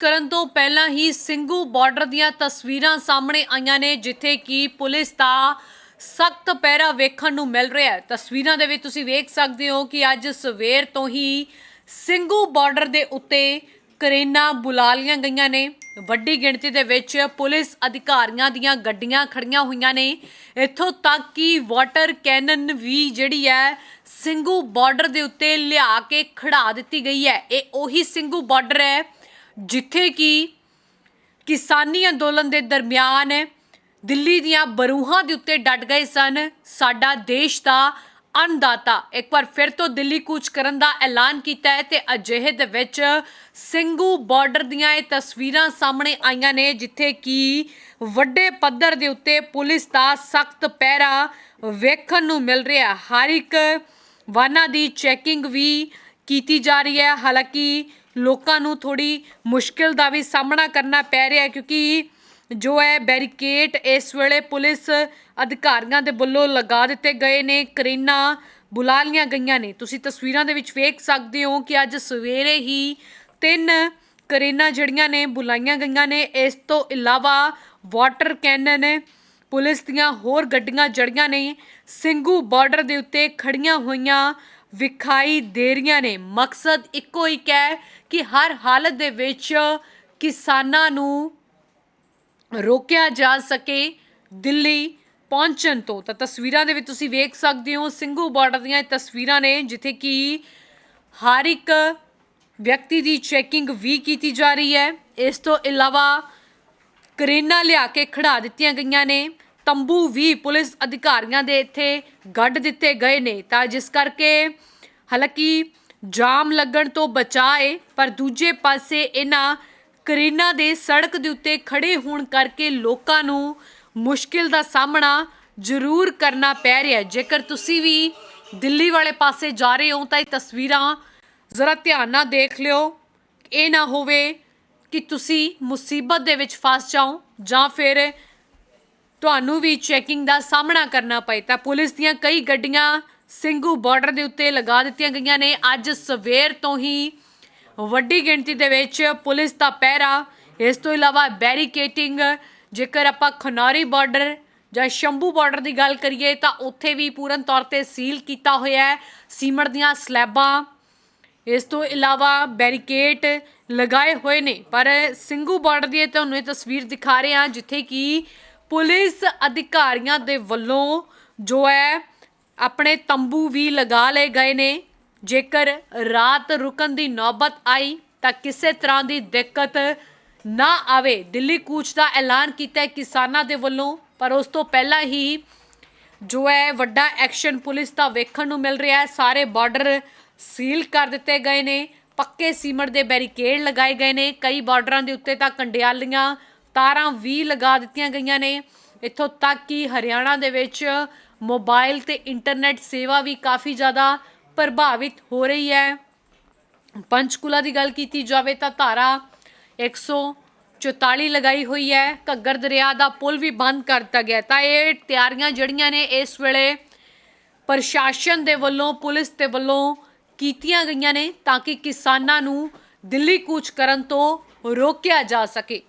ਕਰਨ ਤੋਂ ਪਹਿਲਾਂ ਹੀ ਸਿੰਘੂ ਬਾਰਡਰ ਦੀਆਂ ਤਸਵੀਰਾਂ ਸਾਹਮਣੇ ਆਈਆਂ ਨੇ, ਜਿੱਥੇ ਕਿ ਪੁਲਿਸ ਦਾ ਸਖਤ ਪਹਿਰਾ ਵੇਖਣ ਨੂੰ ਮਿਲ ਰਿਹਾ ਹੈ। ਤਸਵੀਰਾਂ ਦੇ ਵਿੱਚ ਤੁਸੀਂ ਵੇਖ ਸਕਦੇ ਹੋ ਕਿ ਅੱਜ ਸਵੇਰ ਤੋਂ ਹੀ ਸਿੰਘੂ ਬਾਰਡਰ ਦੇ ਉੱਤੇ ਕਰੇਨਾ ਬੁਲਾ ਲਈਆਂ ਗਈਆਂ ਨੇ। ਵੱਡੀ ਗਿਣਤੀ ਦੇ ਵਿੱਚ ਪੁਲਿਸ ਅਧਿਕਾਰੀਆਂ ਦੀਆਂ ਗੱਡੀਆਂ ਖੜੀਆਂ ਹੋਈਆਂ ਨੇ। ਇੱਥੋਂ ਤੱਕ ਕਿ ਵਾਟਰ ਕੈਨਨ ਵੀ ਜਿਹੜੀ ਹੈ ਸਿੰਘੂ ਬਾਰਡਰ ਦੇ ਉੱਤੇ ਲਿਆ ਕੇ ਖੜਾ ਦਿੱਤੀ ਗਈ ਹੈ। ਇਹ ਉਹੀ ਸਿੰਘੂ ਬਾਰਡਰ ਹੈ ਜਿੱਥੇ ਕਿ ਕਿਸਾਨੀ ਅੰਦੋਲਨ ਦੇ ਦਰਮਿਆਨ ਦਿੱਲੀ ਦੀਆਂ ਬਰੂਹਾਂ ਦੇ ਉੱਤੇ ਡਟ ਗਏ ਸਨ। ਸਾਡਾ ਦੇਸ਼ ਦਾ ਅੰਨਦਾਤਾ। ਇੱਕ ਵਾਰ ਫਿਰ ਤੋਂ ਦਿੱਲੀ ਕੂਚ ਕਰਨ ਦਾ ਐਲਾਨ ਕੀਤਾ ਹੈ ਤੇ ਅਜਿਹੇ ਦੇ ਵਿੱਚ ਸਿੰਘੂ ਬਾਰਡਰ ਦੀਆਂ ਇਹ ਤਸਵੀਰਾਂ ਸਾਹਮਣੇ ਆਈਆਂ ਨੇ, ਜਿੱਥੇ ਕਿ ਵੱਡੇ ਪੱਧਰ ਦੇ ਉੱਤੇ ਪੁਲਿਸ ਦਾ ਸਖਤ ਪਹਿਰਾ ਵੇਖਣ ਨੂੰ ਮਿਲ ਰਿਹਾ। ਹਰ ਇੱਕ ਵਾਹਨਾਂ ਦੀ ਚੈਕਿੰਗ ਵੀ ਕੀਤੀ ਜਾ ਰਹੀ ਹੈ। ਹਾਲਾਂਕਿ ਲੋਕਾਂ ਨੂੰ ਥੋੜੀ ਮੁਸ਼ਕਿਲ ਦਾ ਵੀ ਸਾਹਮਣਾ ਕਰਨਾ ਪੈ ਰਿਹਾ ਹੈ ਕਿਉਂਕਿ ਜੋ ਹੈ ਬੈਰੀਕੇਡ ਇਸ ਵੇਲੇ ਪੁਲਿਸ ਅਧਿਕਾਰੀਆਂ ਦੇ ਵੱਲੋਂ ਲਗਾ ਦਿੱਤੇ ਗਏ ਨੇ। ਕਰੇਨਾ ਬੁਲਾ ਲੀਆਂ ਗਈਆਂ ਨੇ। ਤੁਸੀਂ ਤਸਵੀਰਾਂ ਦੇ ਵਿੱਚ ਵੇਖ ਸਕਦੇ ਹੋ ਕਿ ਅੱਜ ਸਵੇਰੇ ਹੀ ਤਿੰਨ ਕਰੇਨਾ ਜਿਹੜੀਆਂ ਨੇ ਬੁਲਾਈਆਂ ਗਈਆਂ ਨੇ। ਇਸ ਤੋਂ ਇਲਾਵਾ ਵਾਟਰ ਕੈਨਨ, ਪੁਲਿਸ ਦੀਆਂ ਹੋਰ ਗੱਡੀਆਂ ਜੜੀਆਂ ਨੇ। ਸਿੰਘੂ ਬਾਰਡਰ ਦੇ ਉੱਤੇ ਖੜੀਆਂ ਹੋਈਆਂ ਵਿਖਾਈ ਦੇ ਰਹੀਆਂ ਨੇ। ਮਕਸਦ ਇੱਕੋ ਇੱਕ ਹੈ ਕਿ ਹਰ ਹਾਲਤ ਦੇ ਵਿੱਚ ਕਿਸਾਨਾਂ ਨੂੰ ਰੋਕਿਆ ਜਾ ਸਕੇ ਦਿੱਲੀ ਪਹੁੰਚਣ ਤੋਂ। ਤਾਂ ਤਸਵੀਰਾਂ ਦੇ ਵਿੱਚ ਤੁਸੀਂ ਵੇਖ ਸਕਦੇ ਹੋ, ਸਿੰਘੂ ਬਾਰਡਰ ਦੀਆਂ ਤਸਵੀਰਾਂ ਨੇ, ਜਿੱਥੇ ਕਿ ਹਰ ਇੱਕ ਵਿਅਕਤੀ ਦੀ ਚੈਕਿੰਗ ਵੀ ਕੀਤੀ ਜਾ ਰਹੀ ਹੈ। ਇਸ ਤੋਂ ਇਲਾਵਾ ਕਰੇਨਾ ਲਿਆ ਕੇ ਖੜਾ ਦਿੱਤੀਆਂ ਗਈਆਂ ਨੇ। ਤੰਬੂ ਵੀ ਪੁਲਿਸ ਅਧਿਕਾਰੀਆਂ ਦੇ ਇੱਥੇ ਗੱਡ ਦਿੱਤੇ ਗਏ ਨੇ। ਤਾਂ ਜਿਸ ਕਰਕੇ ਹਾਲਾਂਕਿ ਜਾਮ ਲੱਗਣ ਤੋਂ ਬਚਾਏ, ਪਰ ਦੂਜੇ ਪਾਸੇ ਇਹਨਾਂ ਕਰੀਨਾ ਦੇ ਸੜਕ ਦੇ ਉੱਤੇ ਖੜੇ ਹੋਣ ਕਰਕੇ ਲੋਕਾਂ ਨੂੰ ਮੁਸ਼ਕਿਲ ਦਾ ਸਾਹਮਣਾ ਜ਼ਰੂਰ ਕਰਨਾ ਪੈ ਰਿਹਾ। ਜੇਕਰ ਤੁਸੀਂ ਵੀ ਦਿੱਲੀ ਵਾਲੇ ਪਾਸੇ ਜਾ ਰਹੇ ਹੋ, ਤਾਂ ਇਹ ਤਸਵੀਰਾਂ ਜ਼ਰਾ ਧਿਆਨ ਨਾਲ ਦੇਖ ਲਿਓ। ਇਹ ਨਾ ਹੋਵੇ ਕਿ ਤੁਸੀਂ ਮੁਸੀਬਤ ਦੇ ਵਿੱਚ ਫਸ ਜਾਓ ਜਾਂ ਫਿਰ ਤੁਹਾਨੂੰ ਵੀ ਚੈਕਿੰਗ ਦਾ ਸਾਹਮਣਾ ਕਰਨਾ ਪਏ ਤਾਂ ਪੁਲਿਸ ਦੀਆਂ ਕਈ ਗੱਡੀਆਂ ਸਿੰਘੂ ਬਾਰਡਰ ਦੇ ਉੱਤੇ ਲਗਾ ਦਿੱਤੀਆਂ ਗਈਆਂ ਨੇ। ਅੱਜ ਸਵੇਰ ਤੋਂ ਹੀ ਵੱਡੀ ਗਿਣਤੀ ਦੇ ਵਿੱਚ ਪੁਲਿਸ ਦਾ ਪਹਿਰਾ। ਇਸ ਤੋਂ ਇਲਾਵਾ ਬੈਰੀਕੇਟਿੰਗ ਜੇਕਰ ਆਪਾਂ ਖਨੌਰੀ ਬਾਰਡਰ ਜਾਂ ਸ਼ੰਭੂ ਬਾਰਡਰ ਦੀ ਗੱਲ ਕਰੀਏ ਤਾਂ ਉੱਥੇ ਵੀ ਪੂਰਨ ਤੌਰ ਤੇ ਸੀਲ ਕੀਤਾ ਹੋਇਆ ਹੈ ਸੀਮਟ ਦੀਆਂ ਸਲੈਬਾਂ। ਇਸ ਤੋਂ ਇਲਾਵਾ ਬੈਰੀਕੇਟ ਲਗਾਏ ਹੋਏ ਨੇ। ਪਰ ਸਿੰਘੂ ਬਾਰਡਰ ਦੀ ਇਹ ਤੁਹਾਨੂੰ ਇਹ ਤਸਵੀਰ ਦਿਖਾ ਰਹੇ ਹਾਂ, ਜਿੱਥੇ ਕਿ ਪੁਲਿਸ ਅਧਿਕਾਰੀਆਂ ਦੇ ਵੱਲੋਂ ਜੋ ਹੈ, ਆਪਣੇ ਤੰਬੂ ਵੀ ਲਗਾ ਲਏ ਗਏ ਨੇ। ਜੇਕਰ ਰਾਤ ਰੁਕਣ ਦੀ ਨੌਬਤ ਆਈ ਤਾਂ ਕਿਸੇ ਤਰ੍ਹਾਂ ਦੀ ਦਿੱਕਤ ਨਾ ਆਵੇ। ਦਿੱਲੀ ਕੂਚ ਦਾ ਐਲਾਨ ਕੀਤਾ ਹੈ ਕਿਸਾਨਾਂ ਦੇ ਵੱਲੋਂ, ਪਰ ਉਸ ਤੋਂ ਪਹਿਲਾਂ ਹੀ ਜੋ ਹੈ, ਵੱਡਾ ਐਕਸ਼ਨ ਪੁਲਿਸ ਦਾ ਵੇਖਣ ਨੂੰ ਮਿਲ ਰਿਹਾ ਹੈ। ਸਾਰੇ ਬਾਰਡਰ ਸੀਲ ਕਰ ਦਿੱਤੇ ਗਏ ਨੇ। ਪੱਕੇ ਸੀਮਟ ਦੇ ਬੈਰੀਕੇਡ ਲਗਾਏ ਗਏ ਨੇ। ਕਈ ਬਾਰਡਰਾਂ ਦੇ ਉੱਤੇ ਤਾਂ ਕੰਡਿਆਲੀਆਂ ਤਾਰਾਂ ਵੀ ਲਗਾ ਦਿੱਤੀਆਂ ਗਈਆਂ ਨੇ। ਇੱਥੋਂ ਤੱਕ ਕਿ ਹਰਿਆਣਾ ਦੇ ਵਿੱਚ ਮੋਬਾਈਲ ਤੇ ਇੰਟਰਨੈਟ ਸੇਵਾ ਵੀ ਕਾਫੀ ਜ਼ਿਆਦਾ ਪ੍ਰਭਾਵਿਤ ਹੋ ਰਹੀ ਹੈ। ਪੰਚਕੂਲਾ ਦੀ ਗੱਲ ਕੀਤੀ ਜਾਵੇ ਤਾਂ ਧਾਰਾ 144 ਲਗਾਈ ਹੋਈ ਹੈ। ਘੱਗਰ ਦਰਿਆ ਦਾ ਪੁਲ ਵੀ ਬੰਦ ਕਰ ਦਿੱਤਾ ਗਿਆ। ਤਾਂ ਇਹ ਤਿਆਰੀਆਂ ਜਿਹੜੀਆਂ ਨੇ ਇਸ ਵੇਲੇ ਪ੍ਰਸ਼ਾਸਨ ਦੇ ਵੱਲੋਂ, ਪੁਲਿਸ ਦੇ ਵੱਲੋਂ ਕੀਤੀਆਂ ਗਈਆਂ ਨੇ ਤਾਂ ਕਿ ਕਿਸਾਨਾਂ ਨੂੰ ਦਿੱਲੀ ਕੂਚ ਕਰਨ ਤੋਂ ਰੋਕਿਆ ਜਾ ਸਕੇ।